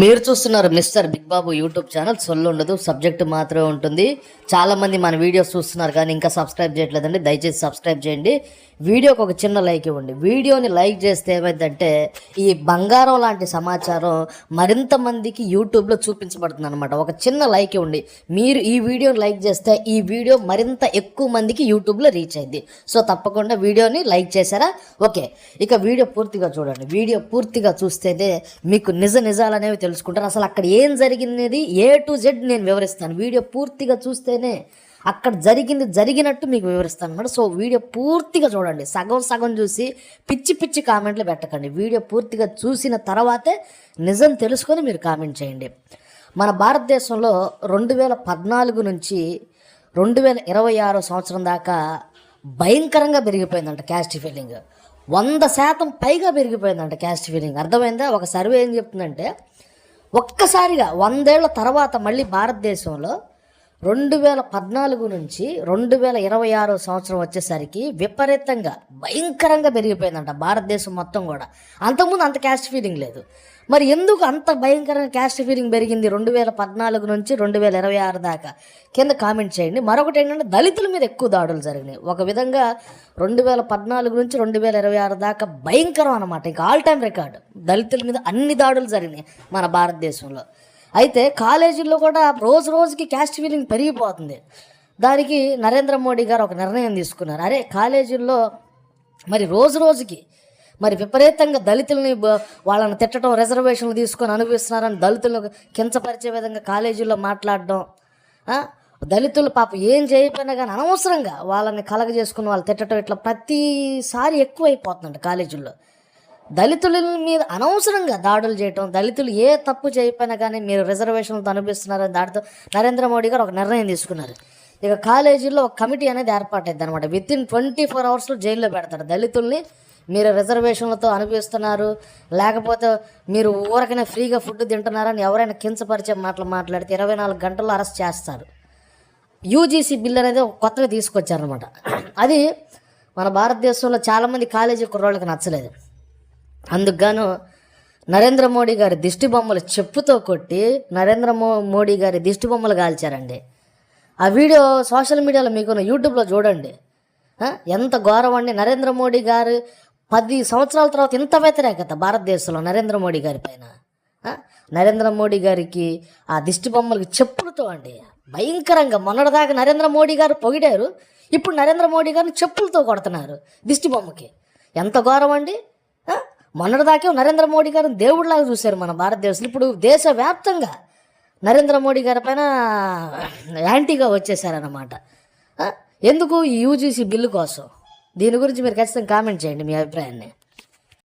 మీరు చూస్తున్నారు mister big Babu YouTube channel. సొల్లు ఉండదు సబ్జెక్ట్ మాత్రమే ఉంటుంది. చాలామంది మన వీడియోస్ చూస్తున్నారు కానీ ఇంకా సబ్స్క్రైబ్ చేయట్లేదండి. దయచేసి సబ్స్క్రైబ్ చేయండి. వీడియోకి ఒక చిన్న లైక్ ఇవ్వండి. వీడియోని లైక్ చేస్తే ఏమైందంటే ఈ బంగారం లాంటి సమాచారం మరింత మందికి యూట్యూబ్లో చూపించబడుతుంది అనమాట ఒక చిన్న లైక్ ఇవ్వండి. మీరు ఈ వీడియోని లైక్ చేస్తే ఈ వీడియో మరింత ఎక్కువ మందికి యూట్యూబ్లో రీచ్ అయింది. సో తప్పకుండా వీడియోని లైక్ చేశారా? ఓకే. ఇక వీడియో పూర్తిగా చూడండి. వీడియో పూర్తిగా చూస్తేనే మీకు నిజ నిజాలనేవి అనేవి తెలుసుకుంటారు? అసలు అక్కడ ఏం జరిగినది? ఏ టు జెడ్ నేను వివరిస్తాను. వీడియో పూర్తిగా చూస్తేనే అక్కడ జరిగింది జరిగినట్టు మీకు వివరిస్తాను అనమాట సో వీడియో పూర్తిగా చూడండి. సగం సగం చూసి పిచ్చి పిచ్చి కామెంట్లు పెట్టకండి. వీడియో పూర్తిగా చూసిన తర్వాతే నిజం తెలుసుకొని మీరు కామెంట్ చేయండి. మన భారతదేశంలో రెండు వేల పద్నాలుగు నుంచి రెండు వేల ఇరవై ఆరో సంవత్సరం దాకా భయంకరంగా పెరిగిపోయిందంట క్యాస్ట్ ఫీలింగ్. వంద శాతం పైగా పెరిగిపోయిందంట క్యాస్ట్ ఫీలింగ్. అర్థమైందా? ఒక సర్వే ఏం చెప్తుందంటే ఒక్కసారిగా వందేళ్ళ తర్వాత మళ్ళీ భారతదేశంలో రెండు వేల పద్నాలుగు నుంచి రెండు వేల ఇరవై ఆరో సంవత్సరం వచ్చేసరికి విపరీతంగా భయంకరంగా పెరిగిపోయిందంట భారతదేశం మొత్తం కూడా. అంతకుముందు అంత క్యాస్ట్ ఫీలింగ్ లేదు. మరి ఎందుకు అంత భయంకరంగా క్యాస్ట్ ఫీలింగ్ పెరిగింది రెండు వేల పద్నాలుగు నుంచి రెండు వేల ఇరవై ఆరు దాకా? కింద కామెంట్ చేయండి. మరొకటి ఏంటంటే దళితుల మీద ఎక్కువ దాడులు జరిగినాయి. ఒక విధంగా రెండు వేల పద్నాలుగు నుంచి రెండు వేల ఇరవై ఆరు దాకా భయంకరం అనమాట ఇంకా ఆల్ టైమ్ రికార్డు దళితుల మీద అన్ని దాడులు జరిగినాయి మన భారతదేశంలో. అయితే కాలేజీల్లో కూడా రోజు రోజుకి క్యాస్ట్ ఫీలింగ్ పెరిగిపోతుంది. దానికి నరేంద్ర మోడీ గారు ఒక నిర్ణయం తీసుకున్నారు. అరే కాలేజీల్లో మరి రోజు రోజుకి మరి విపరీతంగా దళితుల్ని వాళ్ళని తిట్టడం రిజర్వేషన్లు తీసుకొని అనుభవిస్తున్నారని దళితులను కించపరిచే విధంగా కాలేజీల్లో మాట్లాడడం దళితులు పాప ఏం చేయకపోయినా కానీ అనవసరంగా వాళ్ళని కలగజేసుకుని వాళ్ళు తిట్టడం ఇట్లా ప్రతిసారి ఎక్కువైపోతుందంట కాలేజీల్లో. దళితుల మీద అనవసరంగా దాడులు చేయటం దళితులు ఏ తప్పు చేయకపోయినా కానీ మీరు రిజర్వేషన్లతో అనిపిస్తున్నారని దాటితో నరేంద్ర మోడీ గారు ఒక నిర్ణయం తీసుకున్నారు. ఇక కాలేజీలో ఒక కమిటీ అనేది ఏర్పాటైంది అనమాట విత్ ఇన్ ట్వంటీ ఫోర్ అవర్స్లో జైల్లో పెడతారు. దళితుల్ని మీరు రిజర్వేషన్లతో అనిపిస్తున్నారు లేకపోతే మీరు ఊరకనే ఫ్రీగా ఫుడ్ తింటున్నారని ఎవరైనా కించపరిచే మాటలు మాట్లాడితే ఇరవై నాలుగు గంటల్లో అరెస్ట్ చేస్తారు. యూజీసీ బిల్ అనేది కొత్తగా తీసుకొచ్చారనమాట అది మన భారతదేశంలో చాలామంది కాలేజీ కుర్రోళ్ళకి నచ్చలేదు. అందుకుగాను నరేంద్ర మోడీ గారి దిష్టి బొమ్మలు చెప్పుతో కొట్టి నరేంద్ర మో మోడీ గారి దిష్టి బొమ్మలు కాల్చారండి. ఆ వీడియో సోషల్ మీడియాలో మీకు యూట్యూబ్లో చూడండి. ఎంత ఘోరం అండి. నరేంద్ర మోడీ గారు పది సంవత్సరాల తర్వాత ఇంత వ్యతిరేకత భారతదేశంలో నరేంద్ర మోడీ గారి పైన. నరేంద్ర మోడీ గారికి ఆ దిష్టి బొమ్మలకి చెప్పులతో అండి. భయంకరంగా మొన్నటిదాకా నరేంద్ర మోడీ గారు పొగిడారు. ఇప్పుడు నరేంద్ర మోడీ గారిని చెప్పులతో కొడుతున్నారు దిష్టి బొమ్మకి. ఎంత ఘోరం అండి. మొన్నటిదాకే నరేంద్ర మోడీ గారిని దేవుడిలాగా చూశారు మన భారతదేశంలో. ఇప్పుడు దేశవ్యాప్తంగా నరేంద్ర మోడీ గారి పైన యాంటీగా వచ్చేసారన్నమాట ఎందుకు ఈ యూజీసీ బిల్లు కోసం? దీని గురించి మీరు ఖచ్చితంగా కామెంట్ చేయండి మీ అభిప్రాయాన్ని.